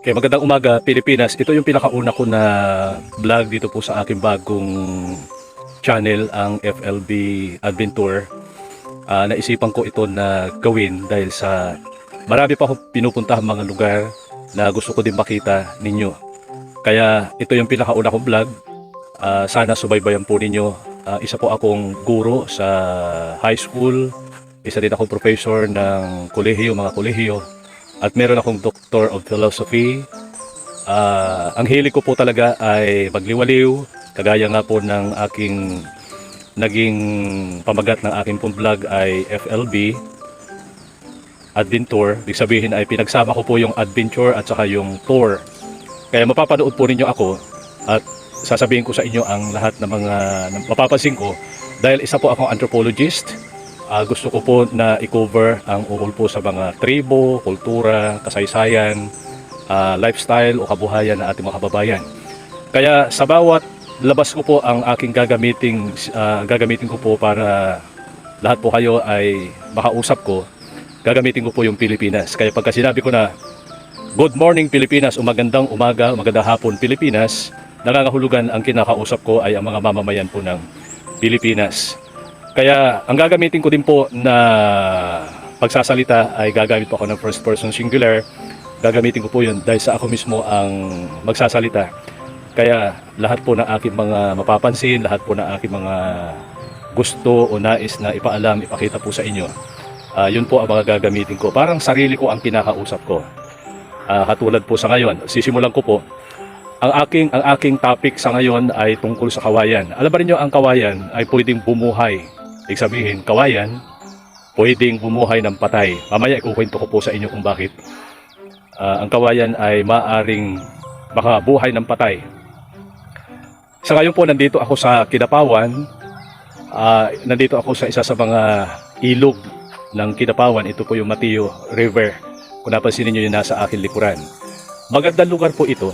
Okay, magandang umaga Pilipinas. Ito yung pinakauna ko na vlog dito po sa aking bagong channel, ang FLB Adventure. Ah, naisipan ko ito na gawin dahil sa marami pa akong pinupuntahan mga lugar na gusto ko din makita ninyo. Kaya ito yung pinakauna kong vlog. Ah, sana subaybayan po ninyo. Ah, isa po akong guro sa high school. Isa din akong professor ng kolehiyo, mga kolehiyo. At meron akong Doctor of Philosophy. Ah, ang hilig ko po talaga ay magliwaliw, kagaya nga po ng aking naging pamagat ng aking pong vlog ay FLB Adventure. Ibig sabihin ay pinagsama ko po yung adventure at saka yung tour. Kaya mapapanood po ninyo ako at sasabihin ko sa inyo ang lahat ng mga mapapansin ko dahil isa po akong anthropologist. Ah, gusto ko po na i-cover ang ukol po sa mga tribo, kultura, kasaysayan, ah, lifestyle o kabuhayan ng ating mga kababayan. Kaya sa bawat labas ko po ang aking gagamitin, ah, gagamitin ko po para lahat po kayo ay makausap ko, gagamitin ko po yung Pilipinas. Kaya pagka sinabi ko na Good morning Pilipinas o magandang umaga, magandang hapon Pilipinas, nangangahulugan ang kinakausap ko ay ang mga mamamayan po ng Pilipinas. Kaya ang gagamitin ko din po na pagsasalita ay gagamit po ako ng first person singular. Gagamitin ko po yun dahil sa ako mismo ang magsasalita. Kaya lahat po ng aking mga mapapansin, lahat po ng aking mga gusto o nais na ipaalam, ipakita po sa inyo. ah, yun po ang mga gagamitin ko. Parang sarili ko ang kinakausap ko. Ah, katulad po sa ngayon, sisimulan ko po. Ang aking ang aking topic sa ngayon ay tungkol sa kawayan. Alam ba niyo ang kawayan ay pwedeng bumuhay. Ibig sabihin, kawayan pwedeng bumuhay ng patay. Mamaya ikukwento ko po sa inyo kung bakit. Ah, ang kawayan ay maaring makabuhay ng patay. Sa ngayon po nandito ako sa Kidapawan. Ah, nandito ako sa isa sa mga ilog ng Kidapawan. Ito po yung Mateo River. Kung napansin niyo yung nasa akin likuran. Magandang lugar po ito.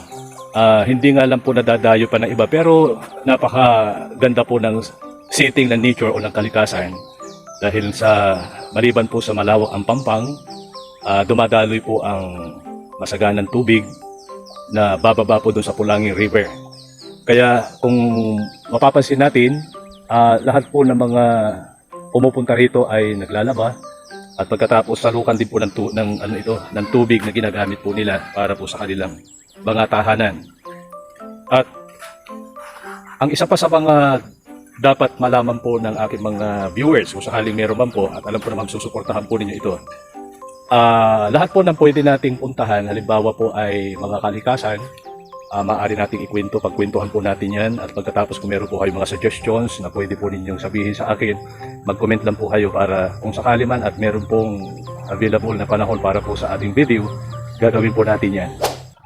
Ah, hindi nga lang po nadadayo pa ng iba pero napakaganda po ng setting ng nature o ng kalikasan dahil sa maliban po sa malawak ang pampang ah, dumadaloy po ang masaganang tubig na bababa po doon sa Pulangin River. Kaya kung mapapansin natin, ah, lahat po ng mga pumupunta rito ay naglalaba at pagkatapos salukan din po ng, tu- ng, ano ito, ng tubig na ginagamit po nila para po sa kanilang mga tahanan. At ang isa pa sa mga dapat malaman po ng aking mga viewers kung sakaling meron man po at alam ko naman susuportahan po ninyo ito. Ah, lahat po ng pwede nating puntahan, halimbawa po ay mga kalikasan, ah, maaari nating ikwento, pagkwentuhan po natin yan at pagkatapos kung meron po kayo mga suggestions na pwede po ninyong sabihin sa akin, mag-comment lang po kayo para kung sakali man at meron pong available na panahon para po sa ating video, gagawin po natin yan.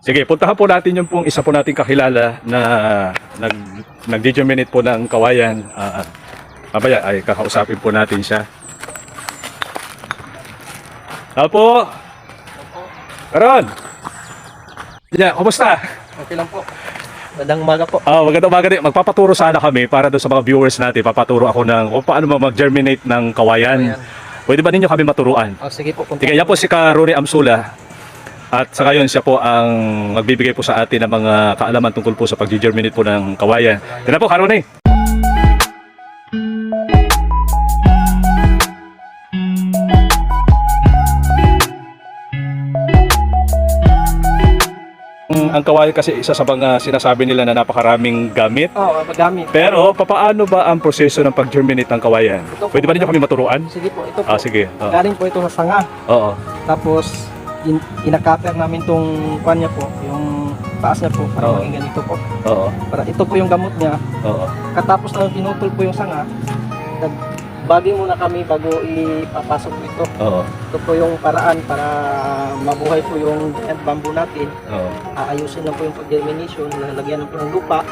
Sige, puntahan po natin yung pong isa po nating kakilala na nag, nag-germinate po ng kawayan. Ah, mamaya ay kakausapin po natin siya. Apo! Karon! Yeah, kumusta? Okay lang po. Magandang umaga po. Ah, magandang umaga din. Magpapaturo sana kami para doon sa mga viewers natin. Papaturo ako ng kung paano mag-germinate ng kawayan. Pwede ba ninyo kami maturuan? Oh, sige po. Punta. Sige, yan po si Karuni Amsula. At sa ngayon siya po ang magbibigay po sa atin ng mga kaalaman tungkol po sa pag-germinate po ng kawayan. Yan na po, Karuni. Mm, Ang kawayan kasi isa sa mga sinasabi nila na napakaraming gamit. Oo, oh, magamit. Pero papaano ba ang proseso ng pag-germinate ng kawayan? Pwede ba ninyo kami maturuan? Sige po, ito po. Ah, sige. Oo. Galing po ito sa sanga. Oo. Tapos, in, inakater namin tong kwan niya po, yung taas niya po, para Oo. maging ganito po. Oo. Para ito po yung gamot niya. Oo. Katapos na pinutol po yung sanga, nagbaging muna kami bago ipapasok po ito. Oo. Ito po yung paraan para mabuhay po yung giant bamboo natin. Oo. Aayusin lang po yung pag-germination, lalagyan lang po ng lupa.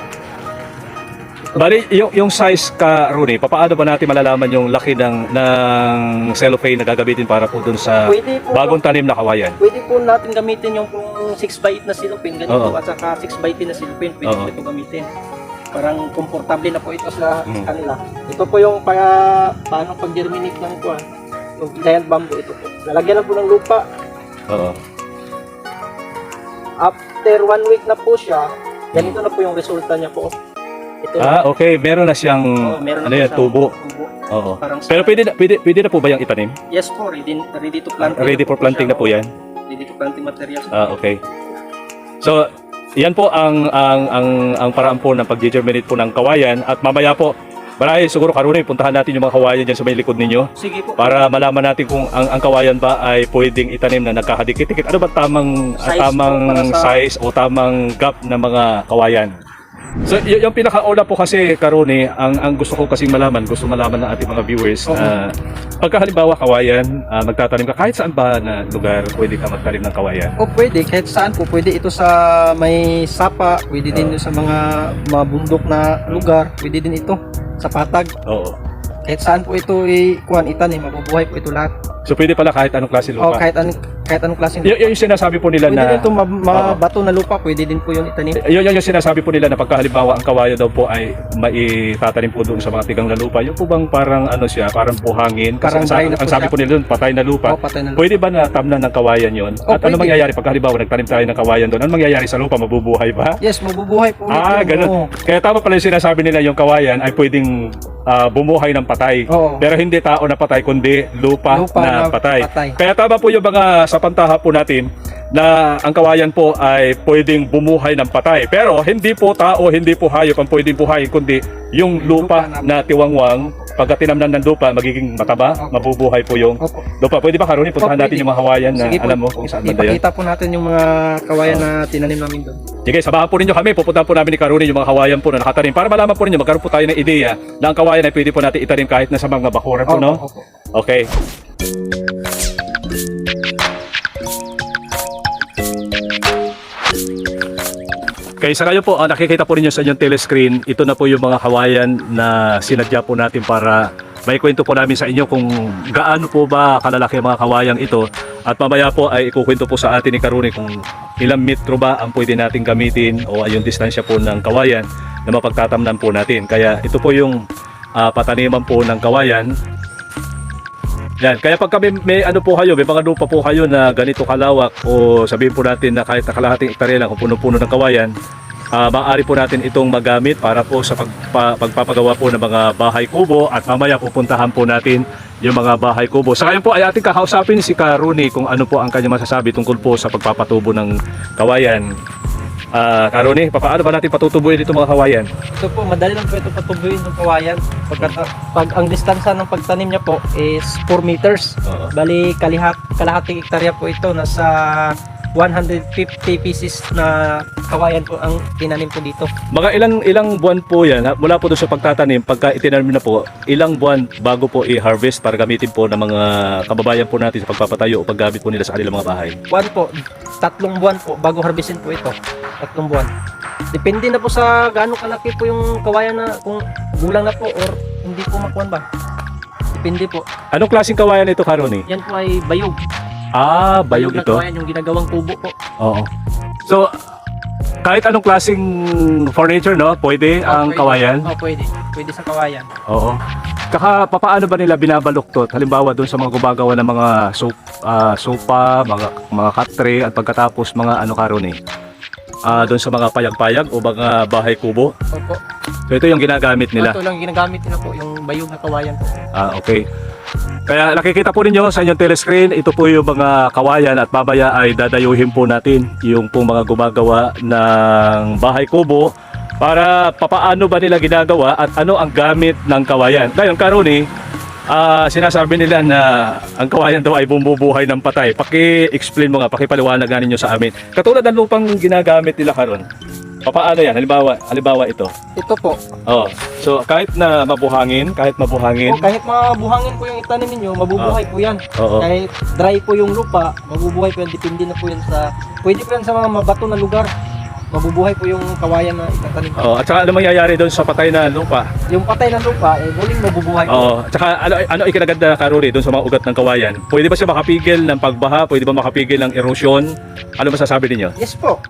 Bali, yung, yung size ka, Rooney, papaano ba natin malalaman yung laki ng, ng cellophane na gagamitin para po dun sa Pwede po, bagong tanim na kawayan? pwede po natin gamitin yung pong 6x8 na silupin, ganito, Oo. at saka 6x10 na silupin, pwede Oo. po ito gamitin. Parang komportable na po ito sa Mm. kanila. Ito po yung para, paano pag-germinate ng kuwan, yung giant bamboo ito po. Lalagyan lang po ng lupa, Oo. after one week na po siya, ganito na po yung resulta niya po. Ito. Ah, okay. Meron na siyang Oo, meron na ano po yan, tubo. tubo. Oo. Parang Pero pwede na, pwede, pwede na po ba yung itanim? Yes po, ready, ready to plant. Ready for planting na po yan? Ready to planting materials. Ah, okay. So, yan po ang ang ang ang paraan po ng pag-germinate po ng kawayan at mamaya po Marami siguro karuni puntahan natin yung mga kawayan diyan sa may likod ninyo Sige po. para malaman natin kung ang, ang kawayan ba ay pwedeng itanim na nagkakadikit-dikit. Ano ba tamang ah, Size tamang po sa- size o tamang gap ng mga kawayan? So, y- yung pinakauna po kasi karuni, ang ang gusto ko kasing malaman, gusto malaman ng ating mga viewers na pagka halimbawa kawayan, ah, magtatanim ka kahit saan ba na lugar pwede ka magtanim ng kawayan. O pwede, kahit saan po. Pwede ito sa may sapa, pwede din sa mga mabundok na lugar, pwede din ito sa patag. Oo. Kahit saan po ito i-kuhan, itanim, mabubuhay po ito lahat. So pwede pala kahit anong klase O lupa. kahit, an, kahit anong klaseng Y- yung sinasabi po nila Pwede na din ito ma- mabato na lupa, pwede din po yun itanim. yun, yun yung sinasabi po nila na pagka halimbawa ang kawayan daw po ay maitatanim po doon sa mga tigang na lupa. Yung po bang parang ano siya, parang buhangin? Kasi Parang ang, sa- dry na po ang sabi siya. po nila doon, patay na lupa. O patay na lupa. Pwede ba na tamnan ng kawayan yon? Oh, At ano pwede. mangyayari pag halimbawa nagtanim tayo ng kawayan doon? Ano mangyayari sa lupa? Mabubuhay ba? Yes, mabubuhay po. ulit Ah, yun. ganun. Oo. Kaya tama pala yung sinasabi nila yung kawayan ay pwedeng ah, bumuhay ng patay. Oo. Pero hindi tao na patay, kundi lupa, Lupa na, na patay. patay. Kaya tama po yung mga sa pantaha po natin na ang kawayan po ay pwedeng bumuhay ng patay. Pero hindi po tao, hindi po hayop ang pwedeng buhayin, kundi yung lupa, na tiwangwang, pagka tinamnan ng lupa, magiging mataba, mabubuhay po yung lupa. Pwede ba karoon, puntahan natin yung mga kawayan na Sige po, alam mo kung saan ba yan? ipakita po natin yung mga kawayan na tinanim namin doon. Sige, sabahan po ninyo kami. Pupuntahan po namin ni Karuni yung mga kawayan po na nakatanim. Para malaman po ninyo, magkaroon po tayo ng ideya na ang kawayan ay pwede po natin itanim kahit na sa mga bakuran po, no? Okay. Okay, sa ngayon po, ah, nakikita po ninyo sa inyong telescreen, ito na po yung mga kawayan na sinadya po natin para may kwento po namin sa inyo kung gaano po ba kalalaki ang mga kawayang ito at mamaya po ay ikukwento po sa atin ni Karuni kung ilang metro ba ang pwede natin gamitin o yung distansya po ng kawayan na mapagtatamnan po natin. Kaya ito po yung ah, pataniman po ng kawayan yan, kaya pag kami may ano po kayo, may mga lupa po kayo na ganito kalawak o sabihin po natin na kahit na kalahating hektarya lang kung puno-puno ng kawayan, ah maaari po natin itong magamit para po sa pagpa, pagpapagawa po ng mga bahay kubo at mamaya pupuntahan po natin yung mga bahay kubo. Sa ngayon po ay ating kakausapin si Karuni kung ano po ang kanyang masasabi tungkol po sa pagpapatubo ng kawayan. Ah, Karuni, paano ba natin patutubuin itong mga kawayan? Ito po, madali lang po ito patubuin ng kawayan. Pagka, pag ang distansya ng pagtanim niya po is 4 meters. Oo. Bali, kalihat, kalahating hektarya po ito. Nasa 150 pieces na kawayan po ang tinanim po dito. Mga ilang ilang buwan po yan, ha? mula po doon sa pagtatanim, pagka itinanim na po, ilang buwan bago po i-harvest para gamitin po ng mga kababayan po natin sa pagpapatayo o paggamit po nila sa kanilang mga bahay. One po, tatlong buwan po bago harvestin po ito. Tatlong buwan. Depende na po sa gaano kalaki po yung kawayan na kung gulang na po or hindi po makuhan ba. Depende po. Anong klaseng kawayan ito, Karoni? Yan po ay bayog. Ah, bayog ito. kawayan yung ginagawang kubo po. Oo. So, kahit anong klaseng furniture, no? Pwede ang Oh, pwede. kawayan? Oh, pwede. Pwede sa kawayan. Oo. Kaka, papaano ba nila binabaluktot? Halimbawa doon sa mga gumagawa ng mga soap, ah, sopa, mga, mga katre, at pagkatapos mga ano, Karoni? Ah, doon sa mga payag-payag o mga bahay kubo. Opo. So, ito yung ginagamit nila. Ito lang ginagamit nila po, yung bayog na kawayan po. Ah, okay. Kaya nakikita po ninyo sa inyong telescreen, ito po yung mga kawayan at babaya ay dadayuhin po natin yung po mga gumagawa ng bahay kubo para papaano ba nila ginagawa at ano ang gamit ng kawayan. Ngayon, Karuni, ah, sinasabi nila na ang kawayan daw ay bumubuhay ng patay. Paki-explain mo nga, pakipaliwanag nga ninyo sa amin. Katulad ng lupang ginagamit nila karon. Papaano yan? Halimbawa, halimbawa ito. Ito po. Oh. So, kahit na mabuhangin, kahit mabuhangin, O, kahit mabuhangin po yung itanim ninyo, mabubuhay po yan. oo. Kahit dry po yung lupa, mabubuhay po yan. Depende na po yan sa... Pwede po yan sa mga mabato na lugar. Mabubuhay po yung kawayan na itatanim. Oh, at saka ano mangyayari doon sa patay na lupa? Yung patay na lupa, eh, muling mabubuhay po. Oo. At saka ano ano ikinaganda karuri doon sa mga ugat ng kawayan? Pwede ba siya makapigil ng pagbaha? Pwede ba makapigil ng erosion? Ano masasabi ninyo? Yes po.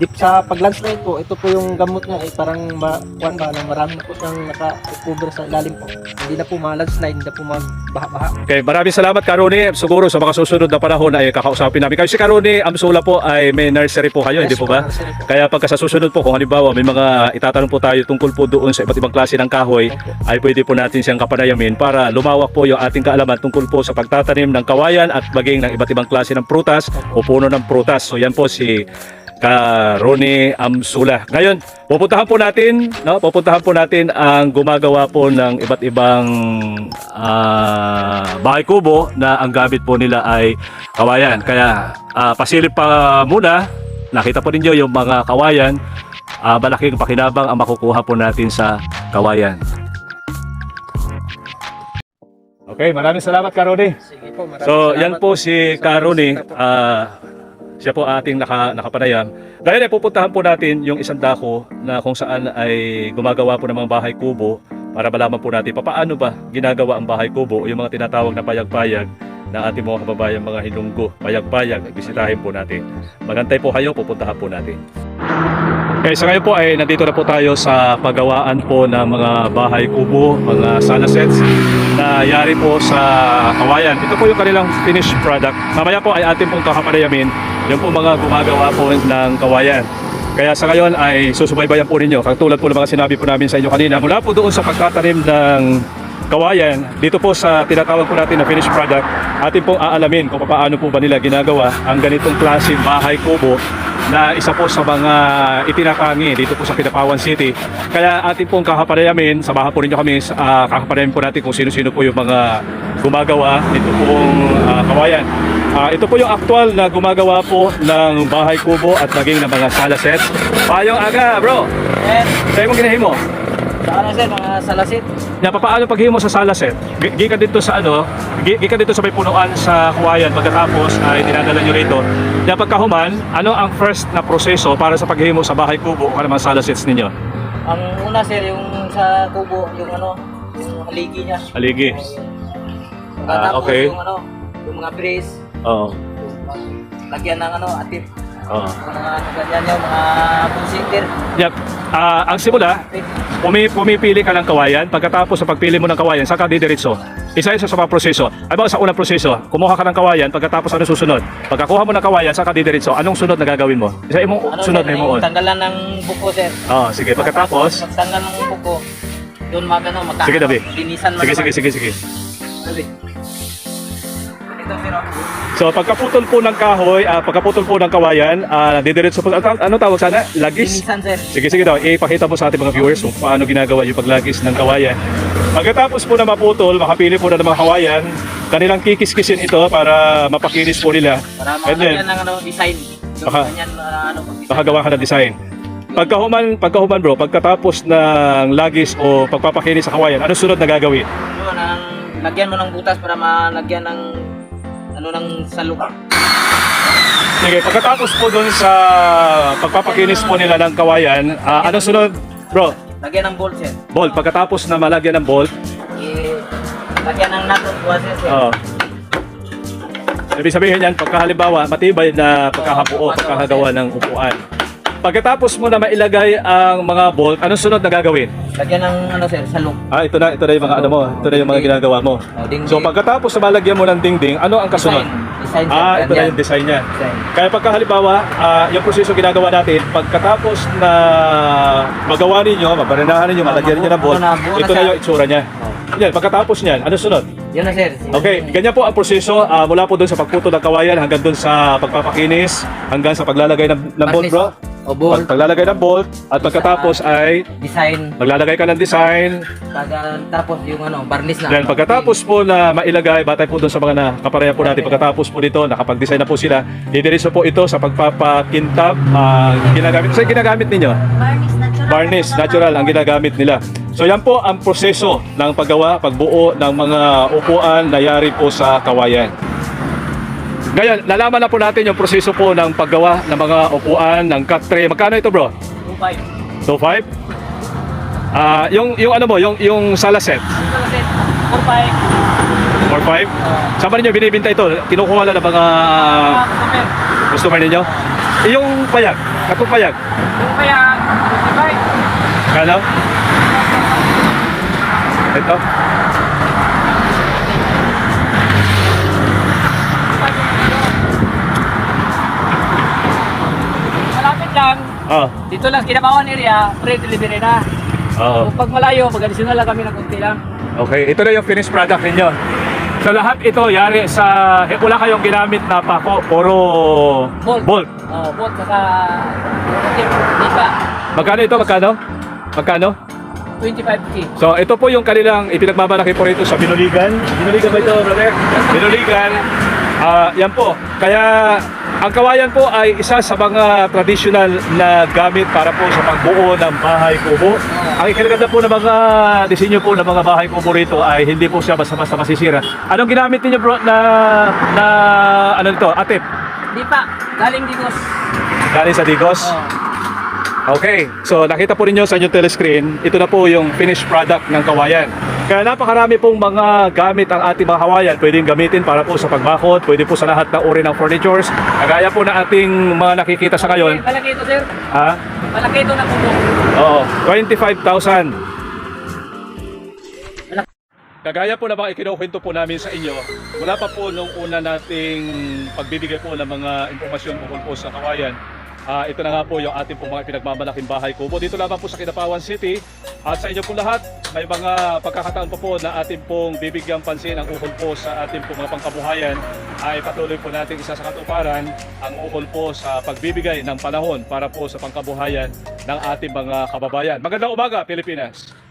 Deep sa pag-landslide po, ito po yung gamot niya ay parang ma, kuwan ba, na marami na po siyang naka-cover sa ilalim po. Hindi na po ma-landslide, hindi na po magbaha-baha. Okay, maraming salamat Karuni. Siguro sa mga susunod na panahon ay kakausapin namin. Kayo si Karuni Amsula po ay may nursery po kayo, hindi Yes po ba? po. Kaya pagka sa susunod po, kung halimbawa may mga itatanong po tayo tungkol po doon sa iba't ibang klase ng kahoy, ay pwede po natin siyang kapanayamin para lumawak po yung ating kaalaman tungkol po sa pagtatanim ng kawayan at maging ng iba't ibang klase ng prutas o puno ng prutas. So yan po si Karoni Amsula. Ngayon, pupuntahan po natin, no? Pupuntahan po natin ang gumagawa po ng iba't ibang ah, bahay kubo na ang gamit po nila ay kawayan. Kaya ah, pasilip pa muna, nakita po ninyo yung mga kawayan, ah, malaking pakinabang ang makukuha po natin sa kawayan. Okay, maraming salamat Karoni. Sige po, maraming So, salamat yan po si Karoni. ah siya po ating naka, nakapanayam. Ngayon ay pupuntahan po natin yung isang dako na kung saan ay gumagawa po ng mga bahay kubo para malaman po natin paano ba ginagawa ang bahay kubo o yung mga tinatawag na payag-payag na ating mga kababayan mga hinunggo, payag-payag, bisitahin po natin. Magantay po kayo, pupuntahan po natin. Okay, sa ngayon po ay nandito na po tayo sa paggawaan po ng mga bahay kubo, mga sala sets na yari po sa kawayan. Ito po yung kanilang finished product. Mamaya po ay atin pong kakapanayamin yung po mga gumagawa po ng kawayan. Kaya sa ngayon ay susubaybayan po ninyo. Katulad po ng mga sinabi po namin sa inyo kanina. Mula po doon sa pagtatanim ng kawayan, dito po sa tinatawag po natin na finished product, atin pong aalamin kung paano po ba nila ginagawa ang ganitong klaseng bahay kubo na isa po sa mga itinakangi dito po sa Pinapawan City. Kaya atin pong kakapanayamin, samahan po ninyo kami, uh, kakapanayamin po natin kung sino-sino po yung mga gumagawa nito pong ah, kawayan. Ah, ito po yung aktual na gumagawa po ng bahay kubo at naging ng mga sala sets. Payong aga, bro! Eh, Sa'yo mong ginahimo? saan na sir, mga salasit? Na paano paghimo sa sala set? Gi- Gikan dito sa ano, gi- gikan dito sa may punuan sa Huwayan pagkatapos ay dinadala nyo rito. Na pagkahuman, ano ang first na proseso para sa paghimo sa bahay kubo o mga sala sets ninyo? Ang una sir, yung sa kubo, yung ano, yung haligi niya. Aligi. Ah, Pagkatapos okay. yung ano, yung mga brace, Oo. yung lagyan ng ano, atip. Yung mga ano ganyan yung mga businger. Yep. Ah, ang simula, pumi pumipili ka ng kawayan. Pagkatapos sa pagpili mo ng kawayan, saka didiretso. Isa isa sa mga proseso. Ba, sa unang proseso, kumuha ka ng kawayan, pagkatapos ano susunod? Pagkakuha mo ng kawayan, saka didiretso, anong sunod na gagawin mo? Isa imong Ano sunod sir, na yung imong tanggalan ng buko sir. Oh, sige. Pagkatapos, Magtanggal ng buko, doon magano, magka, Sige, Dabi. linisan mo sige, sige, sige, sige. Dabi. Ito sir, oh. So, pagkaputol po ng kahoy, ah, pagkaputol po ng kawayan, ah, didiretso po, ano, ano tawag sana? Lagis? sir. Sige, sige daw. Ipakita mo sa ating mga viewers kung paano ginagawa yung paglagis ng kawayan. Pagkatapos po na maputol, makapili po na ng mga kawayan, kanilang kikiskisin ito para mapakinis po nila. Para malagyan ng ano, design. Baka- uh, ano, makagawa ka ng design. Pagkahuman, pagkahuman bro, pagkatapos ng lagis o pagpapakinis sa kawayan, ano sunod na gagawin? Yun, ang, lagyan mo ng butas para malagyan ng ano ng salok. Sige, pagkatapos po dun sa pagpapakinis po nila ng kawayan, ah, ano sunod? Bro, Lagyan ng bolt sir. bolt. Pagkatapos na malagyan ng bolt, I, lagyan ng nut sir. sir. Oo. Ibig sabihin yan, pagka halimbawa, matibay na pagkakabuo, pagkakagawa ng upuan. Pagkatapos mo na mailagay ang mga bolt, anong sunod na gagawin? Lagyan ng ano sir, salok. Ah, ito na, ito na yung mga ano mo, ito na yung mga ginagawa mo. Oh, So pagkatapos na malagyan mo ng dingding, ano ang kasunod? Design, design sir. Ah, ito na yung design niya. Design. Kaya pagka halimbawa, ah, yung proseso ginagawa natin, pagkatapos na magawa ninyo, mabarinahan ninyo, malagyan ninyo ng bolt, ito na yung itsura niya. Yan, pagkatapos niyan, ano sunod? Yun na sir. Okay, ganyan po ang proseso ah, mula po doon sa pagputol ng kawayan hanggang doon sa pagpapakinis, hanggang sa paglalagay ng, ng bolt, bro. O bolt, Pag, paglalagay ng bolt at pagkatapos ay design, maglalagay ka ng design. pag, tapos yung ano, barnis na. Then pagkatapos po na mailagay, batay po doon sa mga nakapareha po natin, pagkatapos po dito, nakapag-design na po sila, didiretso po ito sa pagpapakintab, ah, ginagamit. Sa ginagamit ninyo? Varnish natural. Varnish, natural ang ginagamit nila. So yan po ang proseso ng paggawa, pagbuo ng mga upuan na yari po sa kawayan. Ngayon, nalaman na po natin yung proseso po ng paggawa ng mga upuan, ng cut tray. Magkano ito bro? 2.5. 2.5? Ah, yung yung ano mo, yung yung sala set, na sir, 4.5. 4.5? Saan ba ninyo binibinta ito? Kinukuha lang ng mga Ah, super. customer ninyo? Yung payag, Kapupayag. Kung kaya, sabay. Kano? Ito? Malapit lang. Oo. Dito lang, kinabawan area, free delivery na. Oo. Kung pag malayo, mag-additional lang kami ng kunti lang. Okay, ito na yung finished product ninyo. So lahat ito, yari sa, wala kayong ginamit na pako, puro Bolt. bolt. Oh, bot, saka... Di ba? Magkano ito? Magkano? Magkano? 25k. So ito po yung kanilang ipinagmamalaki po rito sa Binuligan. Binuligan ba ito, brother? Binuligan. Ah, yan po. Kaya ang kawayan po ay isa sa mga traditional na gamit para po sa pagbuo ng bahay kubo. Ang ikinaganda po ng mga disenyo po ng mga bahay kubo rito ay hindi po siya basta-basta masisira. Anong ginamit niyo bro na na ano nito? Atip. Di pa, galing digos. Galing sa Digos. Oh. Okay, so nakita po ninyo sa inyong telescreen, ito na po yung finished product ng kawayan. Kaya napakarami pong mga gamit ang ating mga kawayan pwedeng gamitin para po sa pagbakod, pwede po sa lahat ng uri ng furnitures. Kagaya po na ating mga nakikita sa ngayon, Malaki ito, sir. ha? Malaki ito na kubo. Oo, 25,000. Kagaya po na mga ikinukwento po namin sa inyo, mula pa po nung una nating pagbibigay po ng mga impormasyon tungkol po sa kawayan, ah, ito na nga po yung ating po mga pinagmamalaking bahay kubo. Dito lamang po sa Kinapawan City at sa inyo po lahat, may mga pagkakataon po po na ating pong bibigyang pansin ang ukol po sa ating po mga pangkabuhayan ay patuloy po natin isa sa katuparan ang ukol po sa pagbibigay ng panahon para po sa pangkabuhayan ng ating mga kababayan. Magandang umaga, Pilipinas!